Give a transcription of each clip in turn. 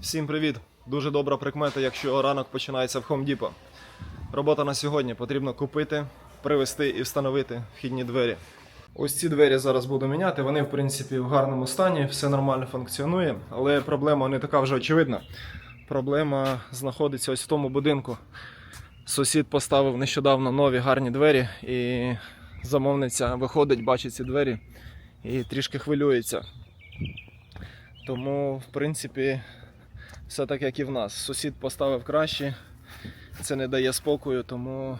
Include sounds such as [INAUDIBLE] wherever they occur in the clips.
Всім привіт! Дуже добра прикмета, якщо ранок починається в Home Depot. Робота на сьогодні потрібно купити, привезти і встановити вхідні двері. Ось ці двері зараз буду міняти. Вони, в принципі, в гарному стані, все нормально функціонує, але проблема не така вже очевидна. Проблема знаходиться ось в тому будинку. Сусід поставив нещодавно нові гарні двері, і замовниця виходить, бачить ці двері і трішки хвилюється. Тому, в принципі, все так, як і в нас. Сусід поставив краще, це не дає спокою, тому,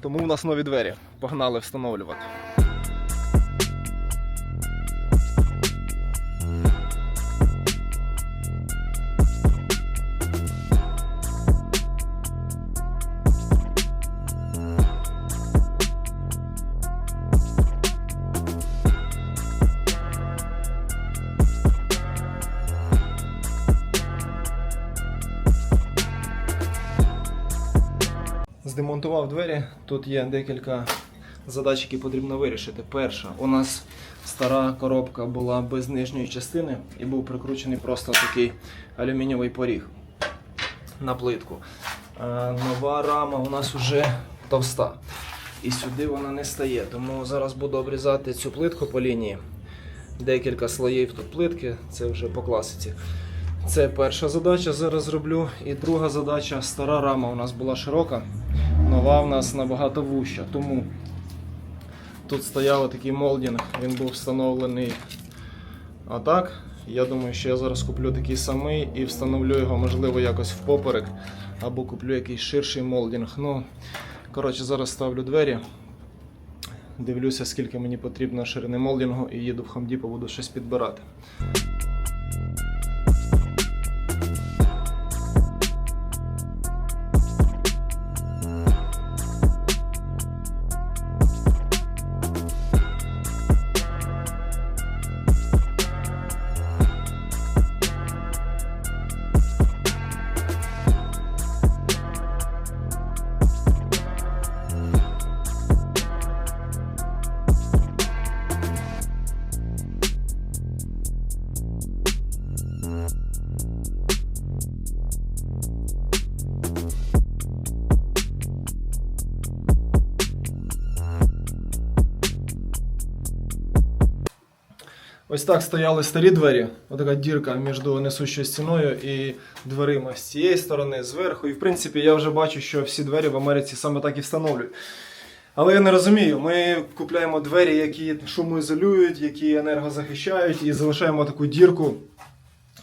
тому в нас нові двері. Погнали встановлювати. Здемонтував двері. Тут є декілька задач, які потрібно вирішити. Перша, у нас стара коробка була без нижньої частини і був прикручений просто такий алюмінієвий поріг на плитку. Нова рама у нас вже товста. І сюди вона не стає. Тому зараз буду обрізати цю плитку по лінії. Декілька слоїв тут плитки, це вже по класиці. Це перша задача зараз зроблю. І друга задача стара рама у нас була широка, нова у нас набагато вуща. Тому тут стояв такий молдінг, він був встановлений отак. Я думаю, що я зараз куплю такий самий і встановлю його, можливо, якось впоперек, або куплю якийсь ширший молдінг. Ну, коротше, зараз ставлю двері. Дивлюся, скільки мені потрібно ширини молдінгу, і їду в Home Depot, буду щось підбирати. Ось так стояли старі двері. Отака дірка між несущою стіною і дверима з цієї сторони, зверху. І в принципі я вже бачу, що всі двері в Америці саме так і встановлюють. Але я не розумію, ми купляємо двері, які шумоізолюють, які енергозахищають, і залишаємо таку дірку,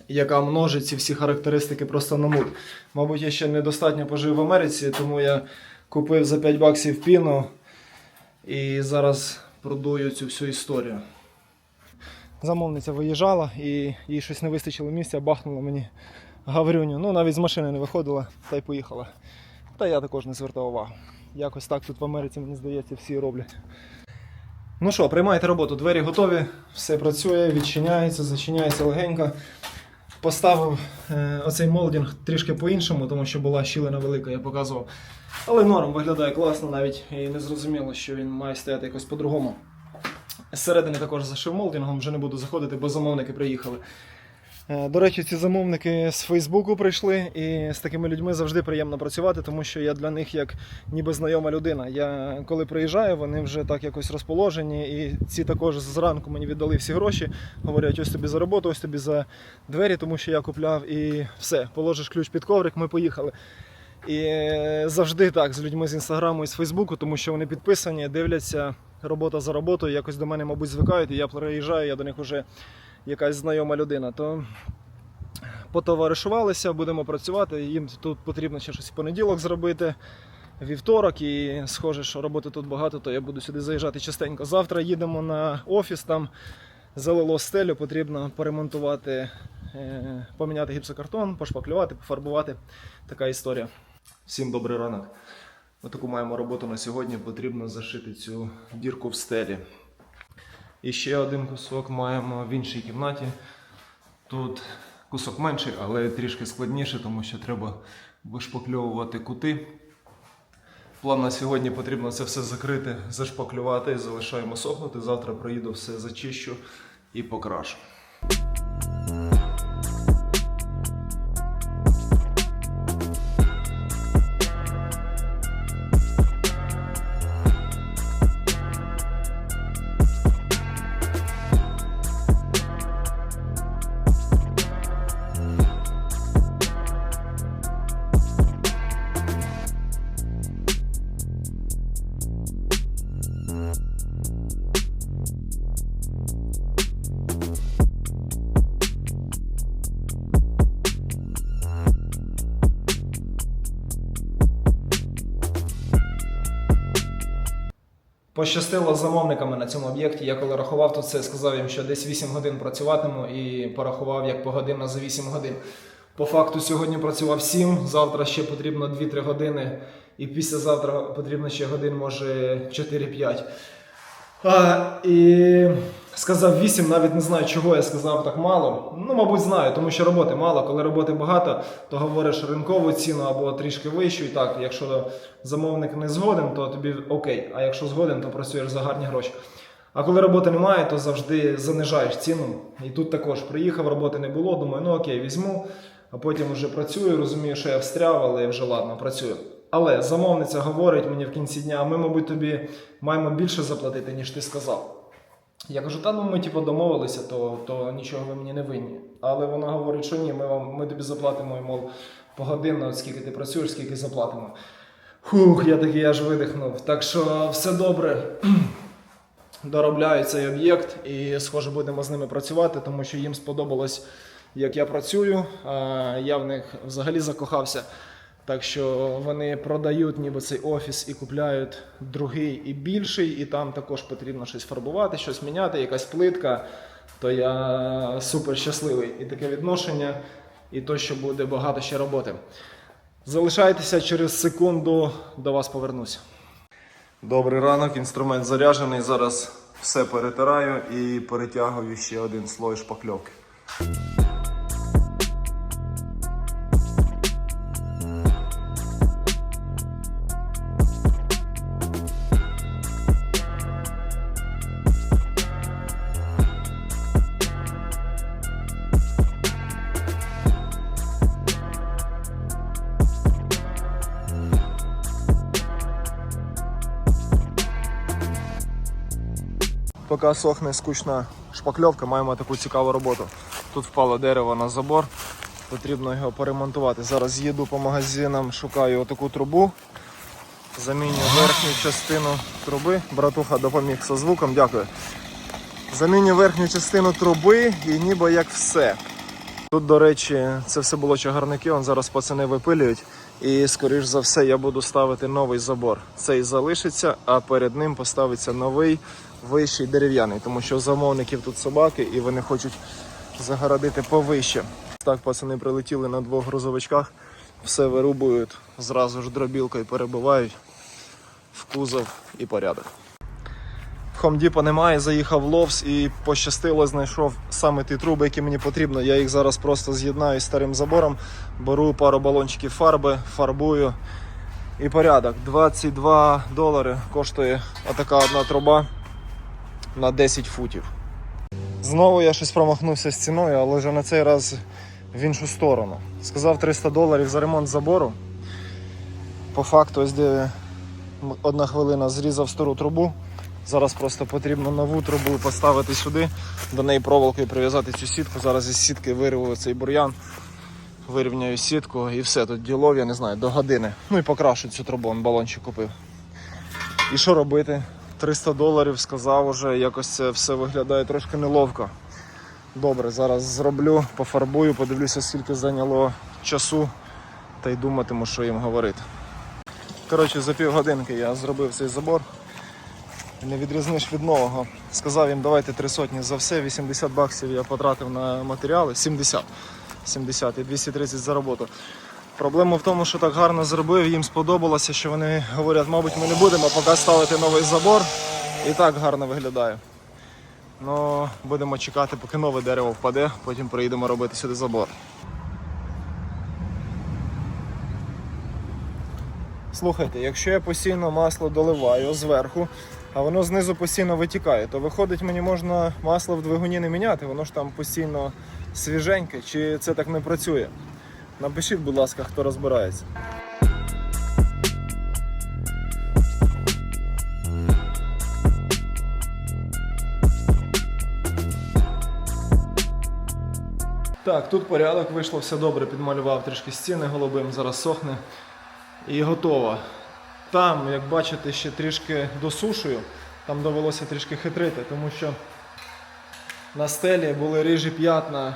яка множить ці всі характеристики просто на мут. Мабуть, я ще недостатньо пожив в Америці, тому я купив за 5 баксів піну і зараз продую цю всю історію. Замовниця виїжджала і їй щось не вистачило місця, бахнула мені гаврюню. Ну, навіть з машини не виходила та й поїхала. Та я також не звертав увагу. Якось так тут в Америці, мені здається, всі роблять. Ну що, приймайте роботу, двері готові, все працює, відчиняється, зачиняється легенько. Поставив е, оцей молдінг трішки по-іншому, тому що була щілина велика, я показував. Але норм виглядає класно, навіть і не зрозуміло, що він має стояти якось по-другому. Зсередини також зашив вже не буду заходити, бо замовники приїхали. Е, До речі, ці замовники з Фейсбуку прийшли, і з такими людьми завжди приємно працювати, тому що я для них як ніби знайома людина. Я коли приїжджаю, вони вже так якось розположені, і ці також зранку мені віддали всі гроші. Говорять, ось тобі за роботу, ось тобі за двері, тому що я купляв і все, положиш ключ під коврик, ми поїхали. І е, завжди так з людьми з інстаграму і з Фейсбуку, тому що вони підписані, дивляться робота за роботою, якось до мене, мабуть, звикають, і я приїжджаю, я до них вже якась знайома людина. То потоваришувалися, будемо працювати. Їм тут потрібно ще щось в понеділок зробити. Вівторок, і схоже, що роботи тут багато, то я буду сюди заїжджати частенько. Завтра їдемо на офіс, там залило стелю, потрібно поремонтувати, е, поміняти гіпсокартон, пошпаклювати, пофарбувати. Така історія. Всім добрий ранок. Отаку маємо роботу на сьогодні. Потрібно зашити цю дірку в стелі. І ще один кусок маємо в іншій кімнаті. Тут кусок менший, але трішки складніше, тому що треба вишпакльовувати кути. План на сьогодні потрібно це все закрити, зашпаклювати, залишаємо сохнути. Завтра приїду, все зачищу і покрашу. Пощастило з замовниками на цьому об'єкті. Я коли рахував тут це, сказав їм, що десь 8 годин працюватиму і порахував як погодинно за 8 годин. По факту сьогодні працював 7, завтра ще потрібно 2-3 години, і післязавтра потрібно ще годин, може 4-5. А, і сказав 8, навіть не знаю, чого я сказав так мало. Ну, мабуть, знаю, тому що роботи мало. Коли роботи багато, то говориш ринкову ціну або трішки вищу. І так, якщо замовник не згоден, то тобі окей. А якщо згоден, то працюєш за гарні гроші. А коли роботи немає, то завжди занижаєш ціну. І тут також приїхав, роботи не було. Думаю, ну окей, візьму, а потім вже працюю. Розумію, що я встряв, але вже ладно, працюю. Але замовниця говорить мені в кінці дня, ми, мабуть, тобі маємо більше заплатити, ніж ти сказав. Я кажу, та ну ми типу, домовилися, то, то нічого ви мені не винні. Але вона говорить, що ні, ми, вам, ми тобі заплатимо, мов, погодинно, скільки ти працюєш, скільки заплатимо. Фух, я такий аж видихнув. Так що все добре. [CLEARS THROAT] Доробляю цей об'єкт і, схоже, будемо з ними працювати, тому що їм сподобалось, як я працюю. Я в них взагалі закохався. Так що вони продають ніби цей офіс і купляють другий і більший, і там також потрібно щось фарбувати, щось міняти, якась плитка. То я супер щасливий. І таке відношення, і то, що буде багато ще роботи. Залишайтеся через секунду, до вас повернуся. Добрий ранок, інструмент заряджений. Зараз все перетираю і перетягую ще один слой шпакльовки. Поки сохне скучна шпакльовка, маємо таку цікаву роботу. Тут впало дерево на забор, потрібно його поремонтувати. Зараз їду по магазинам, шукаю отаку трубу, заміню верхню частину труби. Братуха допоміг зі звуком, дякую. Заміню верхню частину труби і ніби як все. Тут, до речі, це все було чагарники, он зараз пацани випилюють. І, скоріш за все, я буду ставити новий забор. Цей залишиться, а перед ним поставиться новий вищий дерев'яний, тому що замовників тут собаки і вони хочуть загородити повище. Так, пацани прилетіли на двох грузовичках, все вирубують, зразу ж дробілкою перебивають в кузов і порядок. Хомдіпа немає, заїхав Ловс і пощастило, знайшов саме ті труби, які мені потрібно. Я їх зараз просто з'єднаю з старим забором, беру пару балончиків фарби, фарбую і порядок. 22 долари коштує отака одна труба на 10 футів. Знову я щось промахнувся з ціною, але вже на цей раз в іншу сторону. Сказав 300 доларів за ремонт забору. По факту, ось де одна хвилина зрізав стару трубу. Зараз просто потрібно нову трубу поставити сюди, до неї проволокою прив'язати цю сітку. Зараз із сітки вирву цей бур'ян, вирівняю сітку і все. Тут ділов, я не знаю, до години. Ну і покрашу цю трубу, он балончик купив. І що робити? 300 доларів сказав уже, якось все виглядає трошки неловко. Добре, зараз зроблю, пофарбую, подивлюся, скільки зайняло часу, та й думатиму, що їм говорити. Коротше, за півгодинки я зробив цей забор. Не відрізниш від нового. Сказав їм, давайте три сотні за все. 80 баксів я потратив на матеріали. 70. 70 і 230 за роботу. Проблема в тому, що так гарно зробив, їм сподобалося, що вони говорять, мабуть, ми не будемо поки ставити новий забор. І так гарно виглядає. Ну, будемо чекати, поки нове дерево впаде, потім приїдемо робити сюди забор. Слухайте, якщо я постійно масло доливаю зверху, а воно знизу постійно витікає, то виходить, мені можна масло в двигуні не міняти, воно ж там постійно свіженьке, чи це так не працює. Напишіть, будь ласка, хто розбирається. Так, тут порядок вийшло, все добре, підмалював трішки стіни голубим, зараз сохне і готово. Там, як бачите, ще трішки досушую, там довелося трішки хитрити, тому що на стелі були рижі п'ятна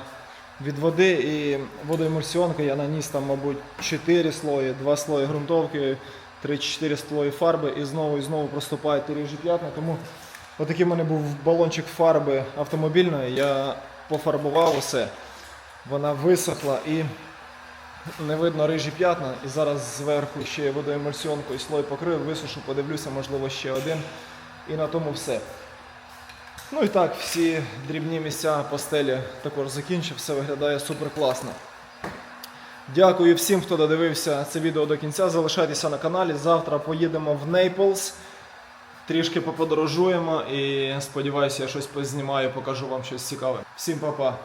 від води і водоемульсіонка я наніс там, мабуть, 4 слої, 2 слої ґрунтовки, 3-4 слої фарби і знову і знову проступають ті ріжі п'ятна. Тому отакий в мене був балончик фарби автомобільної. Я пофарбував усе. Вона висохла і не видно рижі п'ятна. І зараз зверху ще водоемульсіонкою слой покрив, висушу, подивлюся, можливо, ще один. І на тому все. Ну і так, всі дрібні місця постелі також закінчив, все виглядає супер класно. Дякую всім, хто додивився це відео до кінця. Залишайтеся на каналі. Завтра поїдемо в Нейплс. Трішки поподорожуємо і сподіваюся, я щось познімаю, покажу вам щось цікаве. Всім па-па!